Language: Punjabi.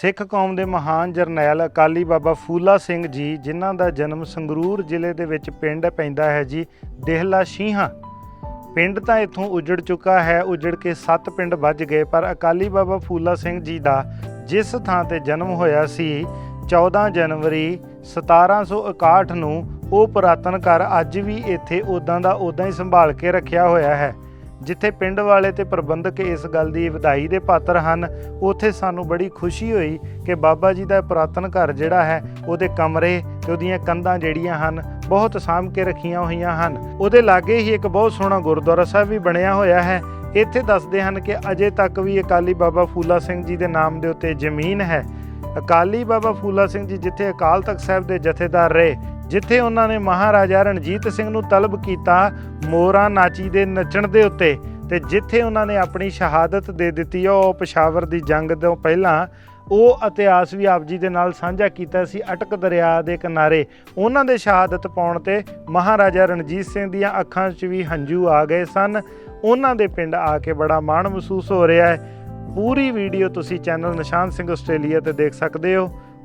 ਸਿੱਖ ਕੌਮ ਦੇ ਮਹਾਨ ਜਰਨੈਲ ਅਕਾਲੀ ਬਾਬਾ ਫੂਲਾ ਸਿੰਘ ਜੀ, ਜਿਨ੍ਹਾਂ ਦਾ ਜਨਮ ਸੰਗਰੂਰ ਜ਼ਿਲ੍ਹੇ ਦੇ ਵਿੱਚ ਪਿੰਡ ਪੈਂਦਾ ਹੈ ਜੀ, ਦੇਹਲਾ ਸ਼ੀਹਾਂ। ਪਿੰਡ ਤਾਂ ਇੱਥੋਂ ਉਜੜ ਚੁੱਕਾ ਹੈ, ਉਜੜ ਕੇ ਸੱਤ ਪਿੰਡ ਵੱਜ ਗਏ, ਪਰ ਅਕਾਲੀ ਬਾਬਾ ਫੂਲਾ ਸਿੰਘ ਜੀ ਦਾ ਜਿਸ ਥਾਂ ਤੇ ਜਨਮ ਹੋਇਆ ਸੀ 14 ਜਨਵਰੀ 1761 ਨੂੰ ਉਹ ਪੁਰਾਤਨ ਘਰ ਅੱਜ ਵੀ ਇੱਥੇ ਉਦਾਂ ਦਾ ਉਦਾਂ ਹੀ ਸੰਭਾਲ ਕੇ ਰੱਖਿਆ ਹੋਇਆ ਹੈ। ਜਿੱਥੇ ਪਿੰਡ ਵਾਲੇ ਤੇ ਪ੍ਰਬੰਧਕ ਇਸ ਗੱਲ ਦੀ ਵਧਾਈ ਦੇ ਪਾਤਰ ਹਨ, ਉੱਥੇ ਸਾਨੂੰ ਬੜੀ ਖੁਸ਼ੀ ਹੋਈ ਕਿ ਬਾਬਾ ਜੀ ਦਾ ਪੁਰਾਤਨ ਘਰ ਜਿਹੜਾ ਹੈ, ਉਹਦੇ ਕਮਰੇ ਤੇ ਉਹਦੀਆਂ ਕੰਧਾਂ ਜਿਹੜੀਆਂ ਹਨ, ਬਹੁਤ ਸਾਂਭ ਕੇ ਰੱਖੀਆਂ ਹੋਈਆਂ ਹਨ। ਉਹਦੇ ਲਾਗੇ ਹੀ ਇੱਕ ਬਹੁਤ ਸੋਹਣਾ ਗੁਰਦੁਆਰਾ ਸਾਹਿਬ ਵੀ ਬਣਿਆ ਹੋਇਆ ਹੈ। ਇੱਥੇ ਦੱਸਦੇ ਹਨ ਕਿ ਅਜੇ ਤੱਕ ਵੀ ਅਕਾਲੀ ਬਾਬਾ ਫੂਲਾ ਸਿੰਘ ਜੀ ਦੇ ਨਾਮ ਦੇ ਉੱਤੇ ਜ਼ਮੀਨ ਹੈ। ਅਕਾਲੀ ਬਾਬਾ ਫੂਲਾ ਸਿੰਘ ਜੀ ਜਿੱਥੇ ਅਕਾਲ ਤਖਤ ਸਾਹਿਬ ਦੇ ਜਥੇਦਾਰ ਰਹੇ ਜਿੱਥੇ ਉਹਨਾਂ ਨੇ ਮਹਾਰਾਜਾ ਰਣਜੀਤ ਸਿੰਘ ਨੂੰ ਤਲਬ ਕੀਤਾ ਮੋਰਾ ਨਾਚੀ ਦੇ ਨੱਚਣ ਦੇ ਉੱਤੇ ਤੇ ਜਿੱਥੇ ਉਹਨਾਂ ਨੇ ਆਪਣੀ ਸ਼ਹਾਦਤ ਦੇ ਦਿੱਤੀ, ਉਹ ਪਸ਼ਾਵਰ ਦੀ ਜੰਗ ਤੋਂ ਪਹਿਲਾਂ ਉਹ ਇਤਿਹਾਸ ਵੀ ਆਪ ਜੀ ਦੇ ਨਾਲ ਸਾਂਝਾ ਕੀਤਾ ਸੀ ਅਟਕ ਦਰਿਆ ਦੇ ਕਿਨਾਰੇ। ਉਹਨਾਂ ਦੇ ਸ਼ਹਾਦਤ ਪਾਉਣ ਤੇ ਮਹਾਰਾਜਾ ਰਣਜੀਤ ਸਿੰਘ ਦੀਆਂ ਅੱਖਾਂ 'ਚ ਵੀ ਹੰਝੂ ਆ ਗਏ ਸਨ। ਉਹਨਾਂ ਦੇ ਪਿੰਡ ਆ ਕੇ ਬੜਾ ਮਾਣ ਮਹਿਸੂਸ ਹੋ ਰਿਹਾ ਹੈ। ਪੂਰੀ ਵੀਡੀਓ ਤੁਸੀਂ ਚੈਨਲ ਨਿਸ਼ਾਨ ਸਿੰਘ ਆਸਟ੍ਰੇਲੀਆ ਤੇ ਦੇਖ ਸਕਦੇ ਹੋ।